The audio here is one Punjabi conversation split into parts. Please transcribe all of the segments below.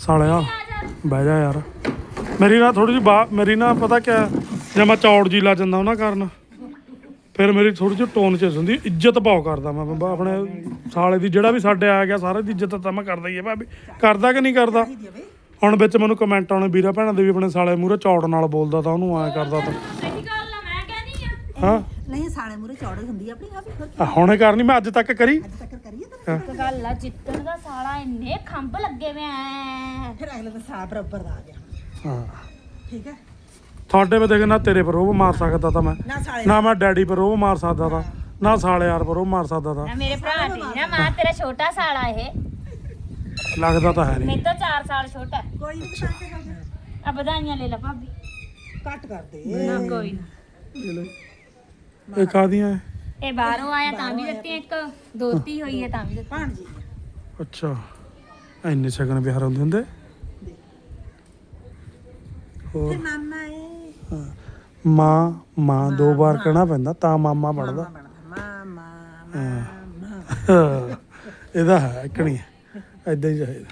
ਸਾਲਿਆ ਬਹਿ ਜਾ ਯਾਰ। ਮੇਰੀ ਨਾ ਥੋੜੀ ਜਿਹੀ ਬਾ ਮੇਰੀ ਨਾ ਪਤਾ ਕਿਆ ਜੇ ਮੈਂ ਚੌੜ ਜੀ ਲਾ ਜਾਂਦਾ ਉਹਨਾਂ ਕਾਰਨ ਫਿਰ ਮੇਰੀ ਥੋੜੀ ਜਿਹੀ ਟੋਨ ਚ ਹੁੰਦੀ ਇੱਜ਼ਤ ਪਾਉ ਕਰਦਾ ਮੈਂ ਬ- ਆਪਣੇ ਸਾਲੇ ਦੀ ਜਿਹੜਾ ਵੀ ਸਾਡੇ ਆ ਗਿਆ ਸਾਰੇ ਦੀ ਇੱਜ਼ਤ ਤਾਂ ਮੈਂ ਕਰਦਾ ਹੀ ਆ ਭਾਬੀ ਕਰਦਾ ਕਿ ਨਹੀਂ ਕਰਦਾ? ਹੁਣ ਵਿੱਚ ਮੈਨੂੰ ਕਮੈਂਟ ਆਉਣੇ ਵੀਰਾ ਭੈਣਾਂ ਦੇ ਵੀ ਆਪਣੇ ਸਾਲੇ ਮੂਹਰੇ ਚੌੜ ਨਾਲ ਬੋਲਦਾ ਤਾਂ ਉਹਨੂੰ ਐ ਕਰਦਾ ਤਾਂ। ਹਾਂ। ਨਹੀਂ ਸਾਲੇ ਮੂਰੇ ਚੌੜੇ ਹੁੰਦੀ ਆ ਆਪਣੀ ਆਪੀ ਹੋਰ ਆ ਹੁਣੇ ਕਰਨੀ ਮੈਂ ਅੱਜ ਤੱਕ ਕਰੀ। ਅੱਜ ਤੱਕ ਕਰੀਏ ਤਾਂ ਇੱਕ ਗੱਲ ਆ ਜਿੱਤਣ ਦਾ ਸਾਲਾ ਇੰਨੇ ਖੰਭ ਲੱਗੇ ਵੇ ਐ। ਫਿਰ ਅਗਲੇ ਦਾ ਸਾਹ ਬਰਾਬਰ ਦਾ ਆ ਗਿਆ। ਹਾਂ। ਠੀਕ ਹੈ ਤੁਹਾਡੇ ਵੇ ਦੇਖ ਨਾ ਤੇਰੇ ਪਰ ਉਹ ਮਾਰ ਸਕਦਾ ਤਾਂ ਮੈਂ। ਨਾ ਸਾਲੇ ਨਾ ਮੈਂ ਡੈਡੀ ਪਰ ਉਹ ਮਾਰ ਸਕਦਾ ਤਾਂ। ਨਾ ਸਾਲੇ ਯਾਰ ਪਰ ਉਹ ਮਾਰ ਸਕਦਾ ਤਾਂ। ਨਾ ਮੇਰੇ ਭਰਾ ਦੀ ਨਾ ਮਾਂ ਤੇਰਾ ਛੋਟਾ ਸਾਲਾ ਇਹ। ਲੱਗਦਾ ਤਾਂ ਹੈ ਨਹੀਂ ਮੇਰੇ ਤੋਂ 4 ਸਾਲ ਛੋਟਾ ਹੈ। ਕੋਈ ਨਹੀਂ ਬਤਾ ਕੇ ਗੱਲ ਆ ਵਧਾਈਆਂ ਲੈ ਲੈ ਭਾਬੀ। ਕੱਟ ਕਰ ਦੇ। ਨਾ ਕੋਈ ਨਾ। ਇਹ ਕਾਦੀਆਂ ਇਹ ਬਾਹਰੋਂ ਆਇਆ ਤਾਂ ਵੀ ਦਿੱਤੀ ਇੱਕ। ਦੋਤੀ ਹੋਈ ਹੈ ਤਾਂ ਵੀ ਦਿੱਤੀ ਭਾਣ ਜੀ ਅੱਛਾ। ਇੰਨੇ ਸ਼ਗਨ ਵਿਹਾਰ ਹੁੰਦੇ ਹੁੰਦੇ? ਹੋਰ? ਤੇ ਮਾਮਾ ਏ ਮਾਂ ਮਾਂ ਦੋ ਵਾਰ ਕਹਿਣਾ ਪੈਂਦਾ ਤਾਂ ਮਾਮਾ ਬਣਦਾ। ਮਾਮਾ ਮਾਮਾ। ਇਹਦਾ ਹੈ ਇਕਣੀ ਐਦਾਂ ਹੀ। ਚਾਹੀਦਾ।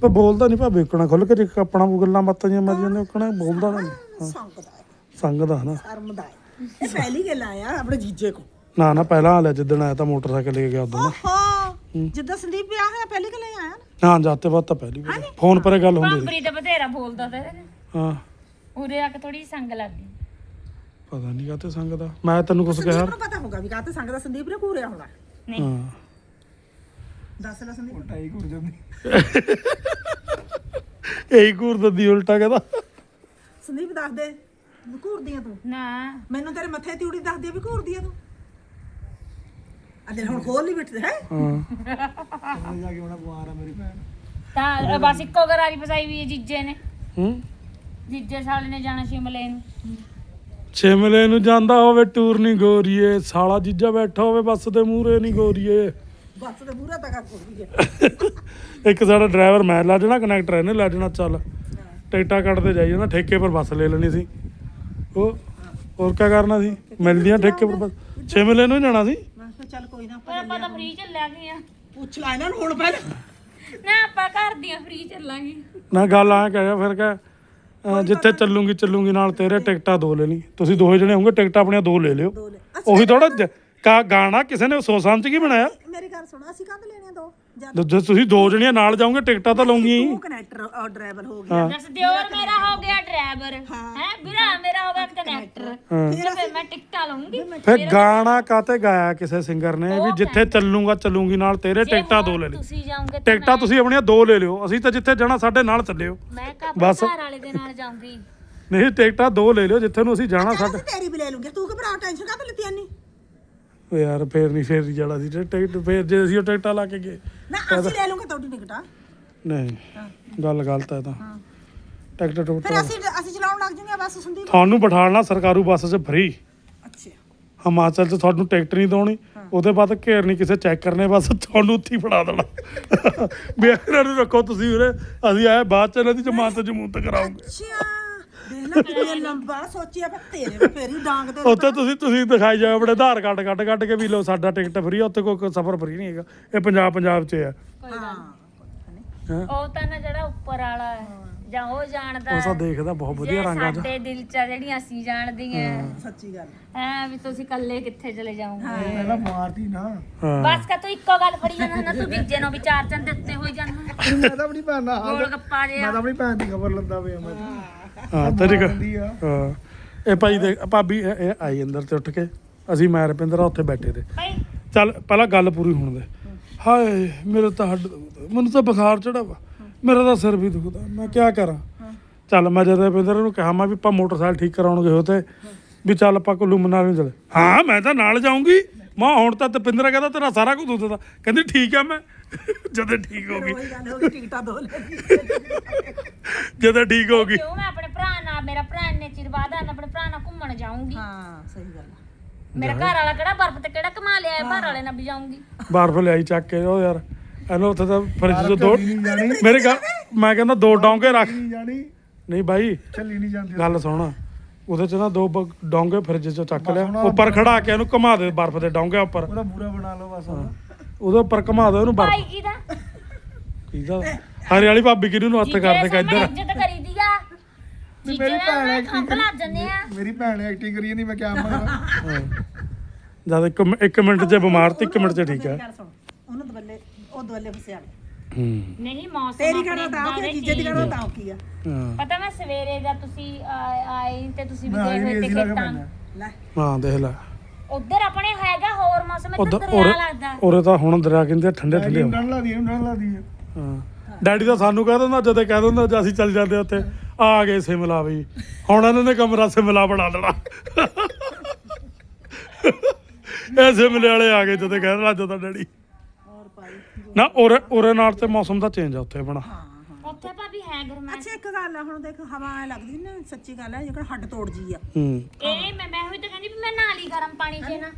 ਪਰ ਬੋਲਦਾ ਨਹੀਂ ਭਾਵੇਂ ਇਕਣਾ ਖੁੱਲ ਕੇ ਜੇ ਆਪਣਾ ਗੱਲਾਂ ਬਾਤਾਂ ਜਿਹੀਆਂ ਮਰ ਜਾਂਦੇ ਇਕਣਾ ਬੋਲਦਾ ਤਾਂ ਨਹੀਂ। ਸੰਗਦਾ ਹੈ। ਸੰਗਦਾ ਨਾ। ਸ਼ਰਮਦਾ ਹੈ। ਇਹ ਪਹਿਲੀ ਗੱਲ ਆਇਆ ਆਪਣੇ ਜੀਜੇ ਕੋ ਨਾ ਨਾ ਪਹਿਲਾਂ ਹਾਲੇ ਜਿੱਦਣ ਆਇਆ ਤਾਂ ਮੋਟਰਸਾਈਕਲ ਲੈ ਕੇ ਗਿਆ ਉਦੋਂ ਓਹੋ ਜਿੱਦਾਂ ਸੰਦੀਪ ਵਿਆਹ ਹੋਇਆ ਪਹਿਲੀ ਗੱਲ ਆਇਆ ਨਾ। ਨਾ ਜਾਤੇ ਬਾਤ ਤਾਂ ਪਹਿਲੀ ਵਾਰ ਫੋਨ ਪਰੇ ਗੱਲ ਹੁੰਦੀ ਸੀ ਭਾਂਬਰੀ ਤਾਂ ਬਥੇਰਾ ਬੋਲਦਾ ਤੇ ਹਾਂ। ਉਰੇ ਆ ਕੇ ਥੋੜੀ ਸੰਗ ਲੱਗ ਗਈ ਪਤਾ ਨਹੀਂ ਕਾਤੇ ਸੰਗਦਾ ਮੈਂ ਤੈਨੂੰ ਕੁਝ ਕਿਹਾ। ਸੰਦੀਪ ਨੂੰ ਪਤਾ ਹੋਗਾ ਵੀ ਕਾਹਤੇ ਸੰਗਦਾ ਸੰਦੀਪ ਨੇ ਘੂਰਿਆ ਹੋਣਾ। ਨਹੀਂ। ਹਾਂ। ਦੱਸ ਲੈ ਸੰਦੀਪ। ਇਹੀ ਘੂਰ ਦਿੰਦੀ ਉਲਟਾ ਕਹਿੰਦਾ। ਸੰਦੀਪ ਦੱਸ ਦੇ। ਵੀ ਘੂਰਦੀ ਆ ਤੂੰ? ਨਾ। ਮੈਨੂੰ ਤੇਰੇ ਮੱਥੇ ਤੇ ਉੜੀ ਦੱਸਦੀ ਆ ਵੀ ਘੂਰਦੀ ਆ ਤੂੰ। ਅਜੇ ਹੁਣ ਖੋਲ ਨਹੀਂ ਬਿਠਦੇ ਹੈ? ਹਾਂ। ਤਾਂ ਬਸ ਇੱਕੋ ਗਰਾਰੀ ਫਸਾਈ ਵੀ ਹੈ ਜੀਜੇ ਨੇ। ਹੂੰ? ਜੀਜੇ ਸਾਲੇ ਨੇ ਜਾਣਾ ਸ਼ਿਮਲੇ ਨੂੰ। ਸ਼ਿਮਲੇ ਨੂੰ ਜਾਂਦਾ ਹੋਵੇ ਟੂਰ ਨਹੀਂ ਗੋਰੀਏ ਸਾਲਾ ਜੀਜਾ ਬੈਠਾ ਹੋਵੇ ਬੱਸ ਦੇ ਮੂਹਰੇ ਨਹੀਂ ਗੋਰੀਏ। ਬੱਸ ਤੇ ਪੂਰਾ ਤੱਕ ਘੂਰਦੀ ਆ? ਇੱਕ ਸਾਡਾ ਡਰਾਈਵਰ ਮੈਂ ਲਾ ਜਾਣਾ ਕਨੈਕਟਰ ਇਹਨੇ ਲਾ ਜਾਣਾ ਚੱਲ। ਟਿਕਟਾਂ ਕੱਟਦੇ ਜਾਈ ਜਾਣਾ ਠੇਕੇ ਪਰ ਬੱਸ ਲੈ ਲੈਣੀ ਸੀ। ਉਹ ਹੋਰ ਕੀ ਕਰਨਾ ਸੀ? ਮਿਲਦੀਆਂ ਠੇਕੇ ਪਰ ਬੱਸ। ਸ਼ਿਮਲੇ ਨੂੰ ਹੀ ਜਾਣਾ ਸੀ? ਮੈਂ ਕਿਹਾ ਚੱਲ ਕੋਈ ਨਾ ਪਰ ਆਪਾਂ ਤਾਂ ਫ੍ਰੀ ਚੱਲਿਆ ਗਏ ਪੁੱਛ ਲੈ ਇਹਨਾਂ ਨੂੰ ਹੁਣ ਪਹਿਲਾਂ। ਨਾ ਆਪਾਂ ਘਰ ਦੀਆਂ ਫ੍ਰੀ ਚੱਲਾਂਗੇ। ਨਾ ਗੱਲ ਆ ਕਹਿਆ ਫਿਰ ਕਹ ਜਿੱਥੇ ਚੱਲੂਗੀ ਚੱਲੂਗੀ ਨਾਲ ਤੇਰੇ ਟਿਕਟਾਂ ਦੋ ਲੈ ਲਈ। ਤੁਸੀਂ ਦੋਹੇ ਜਣੇ ਹੋਗੇ ਟਿਕਟਾਂ ਆਪਣੀਆਂ ਦੋ ਲੈ ਲਿਓ। ਦੋ ਲੈ। ਉਹੀ ਥੋੜਾ ਕਾ ਗਾਣਾ ਕਿਸੇ ਨੇ ਸੋਚ ਸਮਝ ਕੇ ਬਣਾਇਆ? ਮੇਰੀ ਗੱਲ ਸੁਣ ਅਸੀਂ ਕਦ ਲੈਣੇ ਦੋ? ਜਦ ਜੇ ਤੁਸੀਂ ਦੋ ਜਣੀਆਂ ਨਾਲ ਜਾਓਗੇ ਟਿਕਟਾਂ ਤਾਂ ਲਊਂਗੀ ਤੂੰ ਕਨੈਕਟਰ ਡਰਾਈਵਰ ਹੋ ਗਿਆ। ਦੱਸ ਦਿਓਰ ਮੇਰਾ ਹੋ ਗਿਆ ਡਰਾਈਵਰ ਹੈ। ਵੀਰਾ ਮੇਰਾ ਹੋ ਗਿਆ ਕਨੈਕਟਰ ਫਿਰ ਮੈਂ ਟਿਕਟਾਂ ਲਵਾਂਗੀ ਫਿਰ ਗਾਣਾ ਕਾਤੇ ਗਾਇਆ ਕਿਸੇ ਸਿੰਗਰ ਨੇ ਵੀ ਜਿੱਥੇ ਚੱਲੂਗਾ ਚੱਲੂਗੀ ਨਾਲ ਤੇਰੇ ਟਿਕਟਾਂ ਦੋ ਲੈ ਲਈ ਤੁਸੀਂ ਜਾਓਗੇ ਟਿਕਟਾਂ ਤੁਸੀਂ ਆਪਣੀਆਂ ਦੋ ਲੈ ਲਿਓ। ਅਸੀਂ ਤਾਂ ਜਿੱਥੇ ਜਾਣਾ ਸਾਡੇ ਨਾਲ ਚੱਲਿਓ। ਮੈਂ ਕਾ ਬਸ। ਘਰ ਵਾਲੇ ਦੇ ਨਾਲ ਜਾਊਂਗੀ? ਨਹੀਂ ਟਿਕਟਾਂ ਦੋ ਲੈ ਲਿਓ ਜਿੱਥੇ ਨੂੰ ਅਸੀਂ ਜਾਣਾ ਸਾਡੇ ਤੇਰੀ ਵੀ ਲੈ ਲੂੰਗੇ। ਤੂੰ ਘਬਰਾ ਟੈਨਸ਼ਨ ਕਾਹਤੋਂ ਲਿੱਤੀ ਆਨੀ ਓ ਯਾਰ ਫੇਰ ਨਹੀਂ ਫੇਰ ਨਹੀਂ ਜਾਣਾ ਸੀ। ਟਿਕਟ ਫੇਰ ਜੇ ਅਸੀਂ ਉਹ ਟਿਕਟਾਂ ਲਾ ਕੇ ਗਏ। ਨਾ ਅਸੀਂ ਲੈ ਲੂੰਗੇ ਤੁਹਾਡੀ ਟਿਕਟਾਂ। ਨਹੀਂ ਗੱਲ ਗਲਤ ਹੈ ਤਾਂ। ਟਿਕਟ ਟੁਕਟ ਫਿਰ ਅਸੀਂ ਅਸੀਂ ਚਲਾਉਣ ਲੱਗ ਜੂਗੇ ਬਸ ਸੰਦੀਪ? ਤੁਹਾਨੂੰ ਬਿਠਾਲਣਾ ਸਰਕਾਰੂ ਬੱਸ 'ਚ ਫ੍ਰੀ। ਅੱਛਾ। ਹਿਮਾਚਲ 'ਚ ਤੁਹਾਨੂੰ ਟਿਕਟ ਨਹੀਂ ਦੋਣੀ। ਉਹਦੇ ਬਾਅਦ ਘੇਰਨੀ ਕਿਸੇ ਚੈੱਕ ਕਰਨੇ ਬਸ ਤੁਹਾਨੂੰ ਉੱਥੇ ਹੀ ਫੜਾ ਦੇਣਾ। ਵੀ ਇਹਨਾਂ ਨੂੰ ਰੱਖੋ ਤੁਸੀਂ ਉਰੇ ਅਸੀਂ ਆਏ ਬਾਅਦ 'ਚ ਇਹਨਾਂ ਦੀ ਜ਼ਮਾਨਤ ਜਮੂਨਤ ਕਰਾਉਂਗੇ। ਅੱਛਾ। ਦੇਖ ਲੈ ਕਿੰਨੇ ਲੰਬਾ ਸੋਚਿਆ ਪਰ ਤੇਰੇ ਵੀ ਫੇਰ ਹੀ ਡਾਂਗ ਤੇ ਉੱਥੇ ਤੁਸੀਂ ਤੁਸੀਂ ਦਿਖਾਈ ਜਾਓ ਆਪਣੇ ਆਧਾਰ ਕਾਰਡ ਕੱਢ ਕੱਢ ਕੇ ਵੀ ਲੋ ਸਾਡਾ ਟਿਕਟ ਫ੍ਰੀ ਆ ਉੱਥੇ ਕੋਈ ਸਫ਼ਰ ਫ੍ਰੀ ਨਹੀਂ ਹੈਗਾ। ਇਹ ਪੰਜਾਬ ਪੰਜਾਬ 'ਚ ਆ। ਹਾਂ? ਉਹ ਤਾਂ ਨਾ ਜਿਹੜਾ ਉੱਪਰ ਵਾਲਾ ਹੈ, ਜਾਂ ਉਹ ਜਾਣਦਾ ਉਹ ਤਾਂ ਹੈ, ਦੇਖਦਾ ਬਹੁਤ ਵਧੀਆ ਰੰਗਾਂ 'ਚ ਸਾਡੇ ਦਿਲ ਚ ਆ ਜਿਹੜੀਆਂ ਅਸੀਂ ਜਾਣਦੀਆਂ ਸੱਚੀ ਗੱਲ ਐ ਵੀ ਤੁਸੀਂ ਇਕੱਲੇ ਕਿੱਥੇ ਚਲੇ ਜਾਓਗੇ? ਹਾਂ। ਬਸ ਕਾ ਤੂੰ ਇੱਕੋ ਗੱਲ ਫੜੀ ਜਾਂਦਾ ਨਾ ਤੂੰ ਦੂਜੇ ਨੂੰ ਵੀ ਚਾਰ ਚੰਦ ਦਿੱਤੇ ਹੋਈ ਜਾਂਦਾ। ਮੈਂ ਤਾਂ ਆਪਣੀ ਭੈਣ ਨਾਲ ਗੋਲ ਗੱਪਾ ਜਿਹਾ। ਮੈਂ ਤਾਂ ਆਪਣੀ ਭੈਣ ਦੀ ਖਬਰ ਲੰਦਾ ਪਿਆ ਮੈਂ। ਹਾਂ ਤੇਰੀ ਆ। ਹਾਂ। ਇਹ ਭਾਈ ਦੇ ਭਾਬੀ ਇਹ ਇਹ ਆਈ ਅੰਦਰ ਤੇ ਉੱਠ ਕੇ। ਅਸੀਂ ਮੈਂ ਰਪਿੰਦਰ ਆ ਉੱਥੇ ਬੈਠੇ ਤੇ। ਭਾਈ। ਚੱਲ ਪਹਿਲਾਂ ਗੱਲ ਪੂਰੀ ਹੋਣ ਦੇ। ਹਾਏ ਮੇਰੇ ਤਾਂ ਹੱਡ ਦੁਖਦਾ ਮੈਨੂੰ ਤਾਂ ਬੁਖਾਰ ਚੜਾ ਵਾ ਮੇਰਾ ਤਾਂ ਸਿਰ ਵੀ ਦੁਖਦਾ। ਮੈਂ ਕੀ ਕਰਾਂ? ਚੱਲ ਮੈਂ ਜਦ ਰਪਿੰਦਰ ਨੂੰ ਕਿਹਾ ਮੈਂ ਵੀ ਆਪਾਂ ਮੋਟਰਸਾਈਕਲ ਠੀਕ ਕਰਾਉਣ ਗਏ ਹੋ ਤੇ ਵੀ ਚੱਲ ਆਪਾਂ ਕੁੱਲੂ ਮਨਾਲੀ ਨੂੰ ਚੱਲੇ। ਹਾਂ ਮੈਂ ਤਾਂ ਨਾਲ ਜਾਊਂਗੀ। ਮੈਂ ਹੁਣ ਤਾਂ ਤਪਿੰਦਰ ਕਹਿੰਦਾ ਤੇਰਾ ਸਾਰਾ ਕੁਝ ਦੁਖਦਾ ਕਹਿੰਦੀ ਠੀਕ ਆ ਮੈਂ। ਜਦੋਂ ਠੀਕ ਹੋ ਗਈ। ਉਹੀ ਗੱਲ ਹੋ ਗਈ ਟਿਕਟਾਂ ਦੋ ਲੈ ਲਈ। ਜਦੋਂ ਠੀਕ ਹੋ ਗਈ। ਕਿਉਂ ਮੈਂ ਆਪਣੇ ਮੇਰਾ ਭਰਾ ਨੇ ਚਿਰ ਬਾਅਦ ਆ ਆਪਣੇ ਭਰਾ ਨਾਲ ਘੁੰਮਣ ਜਾਊਂਗੀ। ਹਾਂ ਸਹੀ ਗੱਲ ਆ। ਮੇਰਾ ਘਰ ਵਾਲਾ ਕਿਹੜਾ ਬਰਫ਼ ਤੇ ਕਿਹੜਾ ਕਮਾ ਲਿਆ ਹੈ ਘਰ ਵਾਲੇ ਨਾਲ ਵੀ ਜਾਊਂਗੀ। ਬਰਫ ਲਿਆਈ ਚੱਕ ਕੇ ਉਹ ਯਾਰ ਇਹਨੂੰ ਉੱਥੇ ਤਾਂ ਫਰਿੱਜ 'ਚ ਦੋ ਮੇਰੇ ਗੱਲ ਮੈਂ ਕਹਿੰਦਾ ਦੋ ਡੋਂਗੇ ਰੱਖ। ਨਹੀਂ ਜਾਣੀ। ਨਹੀਂ ਬਾਈ ਚੱਲੀ ਨਹੀਂ ਜਾਂਦੀ ਗੱਲ ਸੁਣ। ਉਹਦੇ 'ਚ ਨਾ ਦੋ ਬ- ਡੋਂਗੇ ਫਰਿੱਜ 'ਚ ਚੱਕ ਲਿਆ। ਉੱਪਰ ਖੜਾ ਕੇ ਇਹਨੂੰ ਘੁਮਾ ਦੇ ਬਰਫ ਦੇ ਡੋਂਗੇ ਉੱਪਰ। ਉਹਦਾ ਬੂਰਾ ਬਣਾ ਲਓ ਬਸ ਉਹਦੇ ਉੱਪਰ ਘੁਮਾ ਦੇ ਉਹਨੂੰ ਬਰਫ। ਭਾਈ ਕੀ ਦਾ ਕਿਹਦਾ? ਹਰੇ ਵਾਲੀ ਭਾਬੀ ਕਿਹਨੂੰ ਨੂੰ ਹੱਥ ਕਰਦੇ ਸਾਹਮਣੇ ਕਹਿੰਦਾ ਇੱਜ਼ਤ ਕਰੀਦੀ ਆ। ਜੀਜੇ ਮੇਰੀ ਭੈਣ acting ਖੰਭ ਲੱਗ ਜਾਂਦੇ ਆ। ਮੇਰੀ ਭੈਣ ਐਕਟਿੰਗ ਕਰੀ ਨਹੀਂ ਮੈਂ ਕਿਆ ਮਾਰਾਂ ਜਦ ਇੱਕ ਇੱਕ ਮਿੰਟ 'ਚ ਬਿਮਾਰ ਤੇ ਇੱਕ ਮਿੰਟ 'ਚ ਠੀਕ ਹੈ ਗੱਲ ਸੁਣ ਉਹਨੂੰ ਦਵੱਲੇ ਉਹ ਦਵੱਲੇ ਫਸਿਆ ਹੂੰ। ਨਹੀਂ ਮੌਸਮ ਤੇਰੀ ਆਪਣੇ ਕਰੋ ਤਾਂ ਦੇ ਜੀਜੇ ਦੀ ਕਰੋ ਤਾਂ ਕੀ ਆ। ਹਾਂ। ਪਤਾ ਮੈਂ ਸਵੇਰੇ ਦਾ ਤੁਸੀਂ ਆਏ ਆਏ ਤੇ ਤੁਸੀਂ ਵੀ ਮੈਂ ਗਏ ਆਈ ਹੋਏ ਨਹੀਂ ਤੇ ਏਸੀ ਲਾ ਕੇ ਖੇਤਾਂ ਪੈਣਾ ਲੈ। ਹਾਂ ਦੇਖ ਲੈ। ਉਧਰ ਆਪਣੇ ਹੈਗਾ ਹੋਰ ਮੌਸਮ ਉਧਰ ਇੱਧਰ ਦਰਿਆ ਲੱਗਦਾ। ਉਰੇ ਤਾਂ ਹੁਣ ਦਰਿਆ ਕਹਿੰਦੇ ਠੰਡੇ ਠੰਡੇ ਠੰਡੇ ਠੰਡ ਲਾਦੀ ਠੰਡ ਲਾਦੀ ਹਾਂ। ਡੈਡੀ ਤਾਂ ਸਾਨੂੰ ਕਹਿ ਦਿੰਦਾ ਜਦੋਂ ਕਹਿ ਦਿੰਦਾ ਜੇ ਅਸੀਂ ਚੱਲ ਜਾਂਦੇ ਉੱਥੇ। ਆ ਗਏ ਸਿਮਲਾ ਵੀ। ਹੁਣ ਇਹਨਾਂ ਨੇ ਕਮਰਾ ਸਿਮਲਾ ਬਣਾ ਲੈਣਾ। ਇਹ ਸਿਮਲੇ ਵਾਲੇ ਆ ਗਏ ਜਦੋਂ ਕਹਿ ਦਿੰਦਾ ਜਦੋਂ ਡੈਡੀ। ਹੋਰ ਨਾ ਉਰੇ ਉਰੇ ਨਾਲ ਤੇ ਮੌਸਮ ਦਾ ਚੇਂਜ ਆ ਉੱਥੇ ਬਣਾ ਉੱਥੇ ਭਾਬੀ ਹੈ ਗਰਮੈਸ਼ ਅੱਛਾ ਇੱਕ ਗੱਲ ਆ ਹੁਣ ਦੇਖ ਹਵਾ ਐ ਲੱਗਦੀ ਨਾ ਸੱਚੀ ਗੱਲ ਹੈ ਜਿਹੜਾ ਹੱਡ ਤੋੜ ਜੀ ਆ। ਹੂੰ। ਇਹ ਮੈਂ ਮੈਂ ਹੋਈ ਤਾਂ ਕਹਿੰਦੀ ਵੀ ਮੈਂ ਨਹਾ ਲਈ ਗਰਮ ਪਾਣੀ 'ਚ ਨਾ।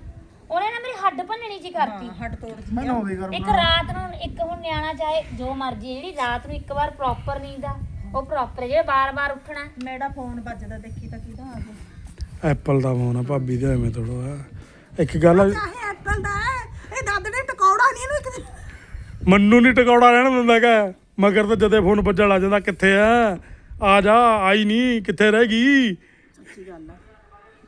ਉਹਨੇ ਨਾ ਮੇਰੀ ਹੱਡ ਭੰਨਣੀ ਜੀ ਕਰਤੀ। ਹੱਡ ਤੋੜ ਜੀ ਮੈਂ ਨਹਾਉਂਦੀ ਕਰ ਇੱਕ ਰਾਤ ਨੂੰ ਇੱਕ ਹੁਣ ਨਿਆਣਾ ਚਾਹੇ ਜੋ ਮਰਜ਼ੀ ਜਿਹੜੀ ਰਾਤ ਨੂੰ ਇੱਕ ਵਾਰ ਪ੍ਰੋਪਰ ਨੀਂਦ ਆ। ਉਹ ਪ੍ਰੋਪਰ ਜਿਹੜੇ ਬਾਰ-ਬਾਰ ਉੱਠਣਾ। ਮੇਰਾ ਫੋਨ ਵੱਜਦਾ ਦੇਖੀ ਤਾਂ ਕਿਹਦਾ ਆ ਗਿਆ। ਐਪਲ ਦਾ ਫੋਨ ਆ ਭਾਬੀ ਦੇ ਐਵੇਂ ਥੋੜਾ ਇੱਕ ਗੱਲ ਆ, ਚਾਹੇ ਐਪਲ ਦਾ ਹੈ? ਇਹ ਦੱਦ ਨੇ ਟਕੌੜਾ ਨਹੀਂ ਇਹਨੂੰ ਇੱਕ ਦਿਨ। ਮੰਨੂ ਨਹੀਂ ਟਕੌੜਾ ਰਹਿਣ ਦਿੰਦਾ ਕਾ ਮਗਰ ਤਾਂ ਜਦੇ ਫੋਨ ਵੱਜਣ ਲੱਗ ਜਾਂਦਾ ਕਿੱਥੇ ਆ? ਆ ਜਾ ਆਈ ਨਹੀਂ ਕਿੱਥੇ ਰਹਿ ਗਈ? ਸੱਚੀ ਗੱਲ ਆ।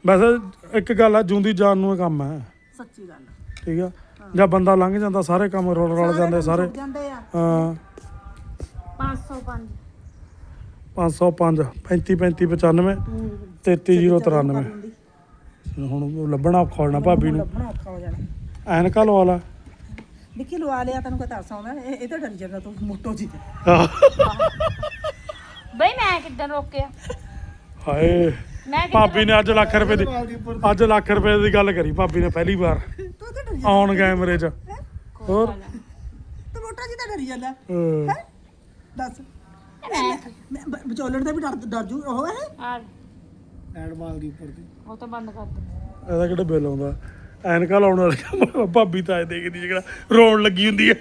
ਵੈਸੇ ਇੱਕ ਗੱਲ ਆ ਜੂੰਦੀ ਜਾਨ ਨੂੰ ਇਹ ਕੰਮ ਹੈ ਸੱਚੀ ਗੱਲ ਆ। ਠੀਕ ਆ? ਜਾਂ ਬੰਦਾ ਲੰਘ ਜਾਂਦਾ ਸਾਰੇ ਕੰਮ ਰੋਲ ਰੋਲ ਜਾਂਦੇ ਸਾਰੇ। ਟੁੱਟ ਜਾਂਦੇ ਆ। ਹਾਂ। 505 505 35 95 33093 ਹੁਣ ਉਹ ਲੱਭਣਾ ਔਖਾ ਹੋਣਾ ਭਾਬੀ ਨੂੰ। ਲੱਭਣਾ ਔਖਾ ਹੋ ਜਾਣਾ। ਐਨਕਾ ਲਵਾ ਲਾ। ਵਿੱਕੀ ਲਵਾ ਲਿਆ ਤੈਨੂੰ ਕੋਈ ਤਰਸ ਆਉਂਦਾ? ਇਹ ਇਹ ਤਾਂ ਡਰ ਜਾਂਦਾ ਤੂੰ ਮੋਟੋ ਜੀ। ਬਈ ਮੈਂ ਕਿੱਦਾਂ ਰੋਕਿਆ? ਹਾਏ ਮੈਂ ਕਿੱਦਾਂ ਭਾਬੀ ਨੇ ਅੱਜ ਲੱਖ ਰੁਪਏ ਦੀ ਅੱਜ ਲੱਖ ਰੁਪਏ ਦੀ ਗੱਲ ਕਰੀ ਭਾਬੀ ਨੇ ਪਹਿਲੀ ਵਾਰ। ਤੂੰ ਤਾਂ ਡਰ ਜਾਂਦਾ। ਔਨ ਕੈਮਰੇ 'ਚ। ਹੋਰ? ਤੂੰ ਮੋਟਾ ਜੀ ਤਾਂ ਡਰ ਜਾਂਦਾ। ਹੈ? ਦੱਸ। ਮੈਂ ਵਿਚੋਲਣ ਦਾ ਵੀ ਡਰ ਡਰ ਜੂ ਉਹ ਹੈ? ਆ ਐਡ ਵਾਲ ਦੀ ਉੱਪਰ ਦੀ। ਉਹ ਤਾਂ ਬੰਦ ਕਰ ਦੇ ਇਹਦਾ ਕਿਹੜਾ ਬਿੱਲ ਆਉਂਦਾ? ਐਨਕਾ ਲਾਉਣ ਵਾਲੇ ਭਾਬੀ ਤਾਂ ਇਹ ਦੇਖਦੀ ਜਿਹੜਾ ਰੋਣ ਲੱਗੀ ਹੁੰਦੀ ਹੈ